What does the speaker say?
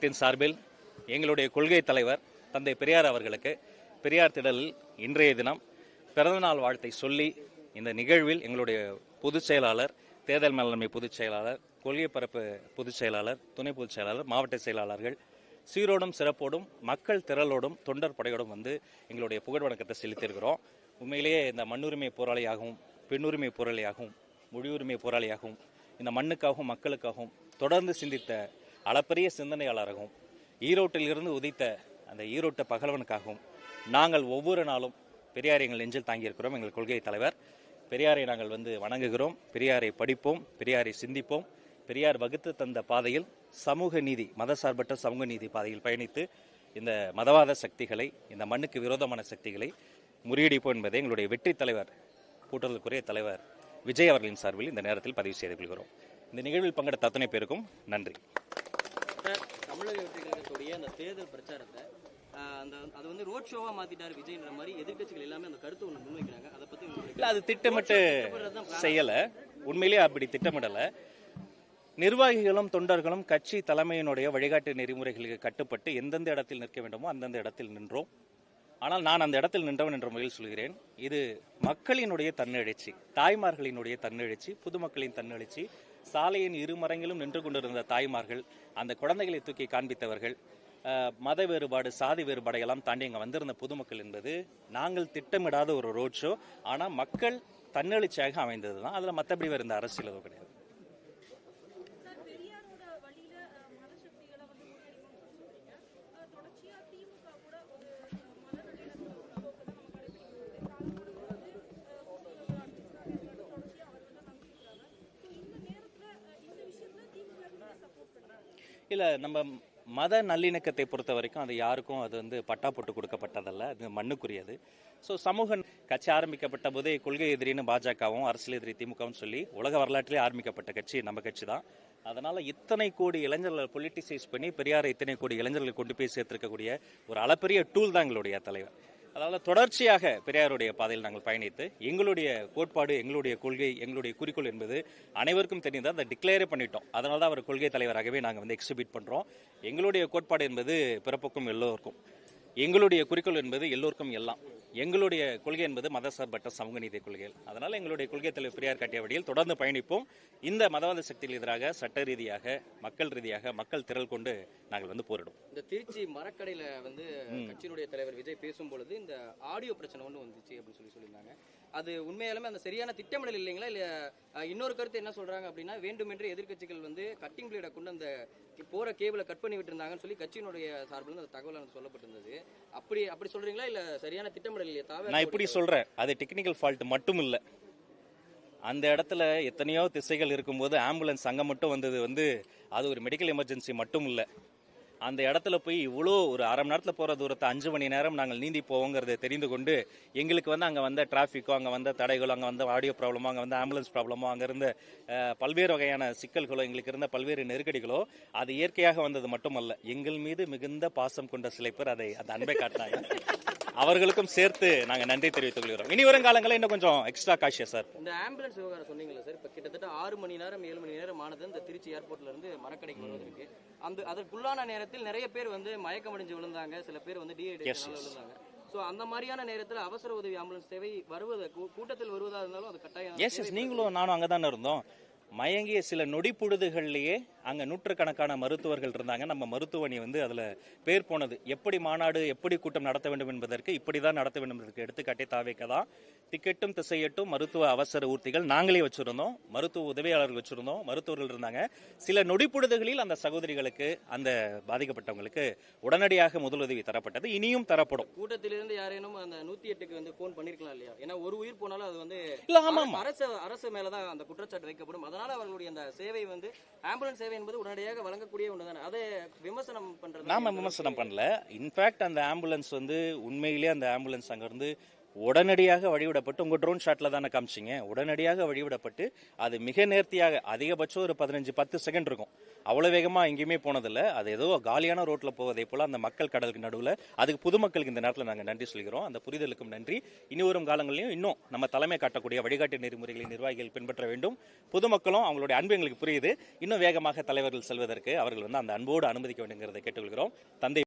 தின் சார்பில் எங்களுடைய கொள்கை தலைவர் தந்தை பெரியார் அவர்களுக்கு பெரியார் திடலில் இன்றைய தினம் பிறந்தநாள் வாழ்த்தை சொல்லி இந்த நிகழ்வில் எங்களுடைய பொதுச் செயலாளர் தேர்தல் மேலாண்மை பொதுச் செயலாளர் கொள்கை பரப்பு பொதுச் செயலாளர் துணை பொதுச் செயலாளர் மாவட்ட செயலாளர்கள் சீரோடும் சிறப்போடும் மக்கள் திரளோடும் தொண்டர் படையோடும் வந்து எங்களுடைய புகழ் வணக்கத்தை செலுத்தியிருக்கிறோம். உண்மையிலேயே இந்த மண்ணுரிமை போராளியாகவும் பெண்ணுரிமை போராளியாகவும் மொழியுரிமை போராளியாகவும் இந்த மண்ணுக்காகவும் மக்களுக்காகவும் தொடர்ந்து சிந்தித்த அளப்பரிய சிந்தனையாளராகவும் ஈரோட்டில் இருந்து உதித்த அந்த ஈரோட்டு பகலவனுக்காகவும் நாங்கள் ஒவ்வொரு நாளும் பெரியாரை எங்கள் நெஞ்சில் தாங்கியிருக்கிறோம். எங்கள் கொள்கை தலைவர் பெரியாரை நாங்கள் வந்து வணங்குகிறோம். பெரியாரை படிப்போம் பெரியாரை சிந்திப்போம். பெரியார் வகுத்து தந்த பாதையில் சமூக நீதி மதசார்பற்ற சமூக நீதி பாதையில் பயணித்து இந்த மதவாத சக்திகளை இந்த மண்ணுக்கு விரோதமான சக்திகளை முறியடிப்போம் என்பதை எங்களுடைய வெற்றி தலைவர் கூட்டுறவுக்குரிய தலைவர் விஜய் அவர்களின் சார்பில் இந்த நேரத்தில் பதிவு செய்து கொள்கிறோம். இந்த நிகழ்வில் பங்கெடுத்த அத்தனை பேருக்கும் நன்றி. சார் தமிழக வெற்றி கழகத்துடைய அந்த தேர்தல் பிரச்சாரத்தை அந்த அது வந்து ரோட் ஷோவா மாத்திட்டாரு விஜய்ன்ற மாதிரி எதிர்க்கட்சிகள் எல்லாமே அந்த கருத்து ஒன்று முன்வைக்கிறாங்க. அதை பத்தி அது திட்டமிட்டு செய்யல. உண்மையிலேயே அப்படி திட்டமிடல. நிர்வாகிகளும் தொண்டர்களும் கட்சி தலைமையினுடைய வழிகாட்டு நெறிமுறைகளுக்கு கட்டுப்பட்டு எந்தெந்த இடத்தில் நிற்க வேண்டுமோ அந்தந்த இடத்தில் நின்றோம். ஆனால் நான் அந்த இடத்தில் நின்றவன் என்ற முறையில் சொல்கிறேன். இது மக்களினுடைய தன்னெழுச்சி தாய்மார்களினுடைய தன்னெழுச்சி பொதுமக்களின் தன்னெழுச்சி. சாலையின் இரு மரங்களும் நின்று கொண்டிருந்த தாய்மார்கள் அந்த குழந்தைகளை தூக்கி காண்பித்தவர்கள் மத வேறுபாடு சாதி வேறுபாடு எல்லாம் தாண்டி இங்கே வந்திருந்த பொதுமக்கள் என்பது நாங்கள் திட்டமிடாத ஒரு ரோட் ஷோ ஆனால் மக்கள் தன்னெழுச்சியாக அமைந்தது தான் அதில் மற்றபடி வேறு இந்த அரசியல் கிடையாது சார் பெரியாரோட வழியில அஹ், மதசக்திகளை வந்து முன்னெடுக்கணும்னு சொல்லி சொல்றீங்க அஹ், தொடர்ச்சியா திமுக கூட ஒரு அஹ், மத நல்லிணக்க போக்கு தான் நம்ம கடைபிடிக்கிறது காலத்தோடு வந்து அஹ், ஒரு சில அரசியல் தொடர்ச்சியா அவர் வந்து நம்பிக்கிறாங்க ஸோ இந்த நேரத்துல அஹ், இந்த விஷயத்துல திமுக நீங்க சப்போர்ட் பண்ணுறாங்க இல்லை நம்ம மத நல்லிணக்கத்தை பொறுத்த வரைக்கும் அது யாருக்கும் அது வந்து பட்டா போட்டு கொடுக்கப்பட்டதல்ல. அது மண்ணுக்குரியது. ஸோ சமூக கட்சி ஆரம்பிக்கப்பட்ட போதே கொள்கை எதிரின்னு பாஜகவும் அரசியல் எதிரி திமுகவும் சொல்லி உலக வரலாற்றிலே ஆரம்பிக்கப்பட்ட கட்சி நம்ம கட்சி தான். அதனால இத்தனை கோடி இளைஞர்களை பொலிட்டிசைஸ் பண்ணி பெரியாரை இத்தனை கோடி இளைஞர்களை கொண்டு போய் சேர்த்திருக்கக்கூடிய ஒரு அளப்பெரிய டூல் தான் எங்களுடைய தலைவர். அதாவது தொடர்ச்சியாக பெரியாருடைய பாதையில் நாங்கள் பயணித்து எங்களுடைய கோட்பாடு எங்களுடைய கொள்கை எங்களுடைய குறிக்கோள் என்பது அனைவருக்கும் தெரிந்தது அதை டிக்ளேரே பண்ணிட்டோம். அதனால தான் அவர் கொள்கை தலைவராகவே நாங்கள் வந்து எக்ஸிபிட் பண்றோம். எங்களுடைய கோட்பாடு என்பது பிறப்புக்கும் எல்லோருக்கும். எங்களுடைய குறிக்கோள் என்பது எல்லோருக்கும் எல்லாம். எங்களுடைய கொள்கை என்பது மதசார்பற்ற சமூக நீதி கொள்கைகள். அதனால எங்களுடைய கொள்கை தலைவர் பெரியார் காட்டிய வழியில் தொடர்ந்து பயணிப்போம். இந்த மதவாத சக்திகள் எதிராக சட்ட ரீதியாக மக்கள் ரீதியாக மக்கள் திரள் கொண்டு நாங்கள் வந்து போரிடுவோம். இந்த திருச்சி மரக்கடையில வந்து கட்சியினுடைய தலைவர் விஜய் பேசும் பொழுது இந்த ஆடியோ பிரச்சனை ஒன்று வந்துச்சு அப்படின்னு சொல்லி சொல்லியிருந்தாங்க. அது உண்மையாலுமே அந்த சரியான திட்டமிடல் இல்லைங்களா? இல்ல இன்னொரு கருத்து என்ன சொல்றாங்க அப்படின்னா வேண்டுமென்றே எதிர்க்கட்சிகள் வந்து கட்டிங் பிளேடை கொண்டு அந்த போற கேபிளை கட் பண்ணி விட்டுருந்தாங்கன்னு சொல்லி கட்சியினுடைய சார்பில் அந்த தகவல் சொல்லப்பட்டிருந்தது. அப்படி அப்படி சொல்றீங்களா? இல்ல சரியான திட்டமிடல் இல்லையா தாவே நான் இப்படி சொல்றேன். அது டெக்னிக்கல் ஃபால்ட் மட்டும் இல்ல. அந்த இடத்துல எத்தனையோ திசைகள் இருக்கும்போது ஆம்புலன்ஸ் அங்க மட்டும் வந்தது வந்து அது ஒரு மெடிக்கல் எமர்ஜென்சி மட்டும் இல்ல. அந்த இடத்துல போய் இவ்வளோ ஒரு அரை மணி நேரத்தில் போகிற தூரத்தை அஞ்சு மணி நேரம் நாங்கள் நீந்தி போவோங்கிறத தெரிந்து கொண்டு எங்களுக்கு வந்து அங்கே வந்த டிராஃபிக்கோ அங்கே வந்த தடைகளோ அங்கே வந்த ஆடியோ ப்ராப்ளமோ அங்கே வந்து ஆம்புலன்ஸ் ப்ராப்ளமோ அங்கே இருந்த பல்வேறு வகையான சிக்கல்களோ எங்களுக்கு இருந்த பல்வேறு நெருக்கடிகளோ அது இயற்கையாக வந்தது மட்டுமல்ல. எங்கள் மீது மிகுந்த பாசம் கொண்ட சிலை பேர் அதை அந்த அன்பை காட்டினாங்க அவர்களுக்கும் சேர்த்து நாங்கள் நன்றி தெரிவித்துக் கொள்கிறோம். இனி வரும் காலங்களில் இன்னும் கொஞ்சம் எக்ஸ்ட்ரா காஷியஸ் சார் இந்த ஆம்புலன்ஸ் விவகாரம் சொன்னீங்களா சார் இப்போ கிட்டத்தட்ட ஆறு மணி நேரம் ஏழு மணி நேரம் ஆனது இந்த திருச்சி ஏர்போர்ட்ல இருந்து மரக்கடைக்கு வருவதற்கு. அந்த அதற்குள்ளான நேரத்தில் நிறைய பேர் வந்து மயக்கம் அடைஞ்சு விழுந்தாங்க சில பேர் வந்து டீஹைட்ரேஷனால விழுந்தாங்க. ஸோ அந்த மாதிரியான நேரத்தில் அவசர உதவி ஆம்புலன்ஸ் சேவை வருவது கூட்டத்தில் வருவதா இருந்தாலும் அது கட்டாயம். எஸ் எஸ் நீங்களும் நானும் அங்கே தானே இருந்தோம். மயங்கிய சில நொடி பொழுதுகள்லயே அங்க நூற்றுக்கணக்கான மருத்துவர்கள் இருந்தாங்க. நம்ம மருத்துவணி வந்து அதுல பேர் போனது. எப்படி மாநாடு எப்படி கூட்டம் நடத்த வேண்டும் என்பதற்கு இப்படிதான் நடத்த வேண்டும் என்பதற்கு எடுத்துக்காட்டே தாவேக்க தான். டிக்கெட்டும் திசையட்டும் மருத்துவ அவசர ஊர்த்திகள் நாங்களே வச்சிருந்தோம். மருத்துவ உதவியாளர்கள் வச்சிருந்தோம். மருத்துவர்கள் இருந்தாங்க. சில நொடி பொழுதுகளில் அந்த சகோதரிகளுக்கு அந்த பாதிக்கப்பட்டவங்களுக்கு உடனடியாக முதலுதவி தரப்பட்டது. இனியும் தரப்படும். கூட்டத்திலிருந்து யாரேனும் அந்த நூத்தி எட்டுக்கு வந்து ஃபோன் பண்ணிருக்கலாம் இல்லையா? ஏன்னா ஒரு உயிர் போனாலும் அது வந்து இல்ல ஆமா ஆமா. அரசு அரசு மேலதான் அந்த குற்றச்சாட்டு வைக்கப்படும். அதனால அவர்களுடைய அந்த சேவை வந்து ஆம்புலன்ஸ் சேவை என்பது உடனடியாக வழங்கக்கூடிய ஒன்றுதானே? அதை விமர்சனம் பண்றது நாம விமர்சனம் பண்ணல. இன்ஃபேக்ட் அந்த ஆம்புலன்ஸ் வந்து உண்மையிலேயே அந்த ஆம்புலன்ஸ் அங்கிருந்து உடனடியாக வழிவிடப்பட்டு உங்க ட்ரோன் ஷாட்ல தானே காமிச்சிங்க. உடனடியாக வழிவிடப்பட்டு அது மிக நேர்த்தியாக அதிகபட்சம் ஒரு பதினஞ்சு பத்து செகண்ட் இருக்கும். அவ்வளவு வேகமா எங்கேயுமே போனதில்லை. அது ஏதோ காலியான ரோட்ல போவதை போல அந்த மக்கள் கடலுக்கு நடுவில் அதுக்கு பொதுமக்களுக்கு இந்த நேரத்தில் நாங்கள் நன்றி சொல்கிறோம் அந்த புரிதலுக்கும் நன்றி. இனி வரும் காலங்களிலும் இன்னும் நம்ம தலைமை காட்டக்கூடிய வழிகாட்டு நெறிமுறைகளை நிர்வாகிகள் பின்பற்ற வேண்டும். பொதுமக்களும் அவங்களுடைய அன்பு எங்களுக்கு புரியுது. இன்னும் வேகமாக தலைவர்கள் செல்வதற்கு அவர்கள் வந்து அந்த அன்போடு அனுமதிக்க வேண்டுங்கிறதை கேட்டுக்கொள்கிறோம். தந்தை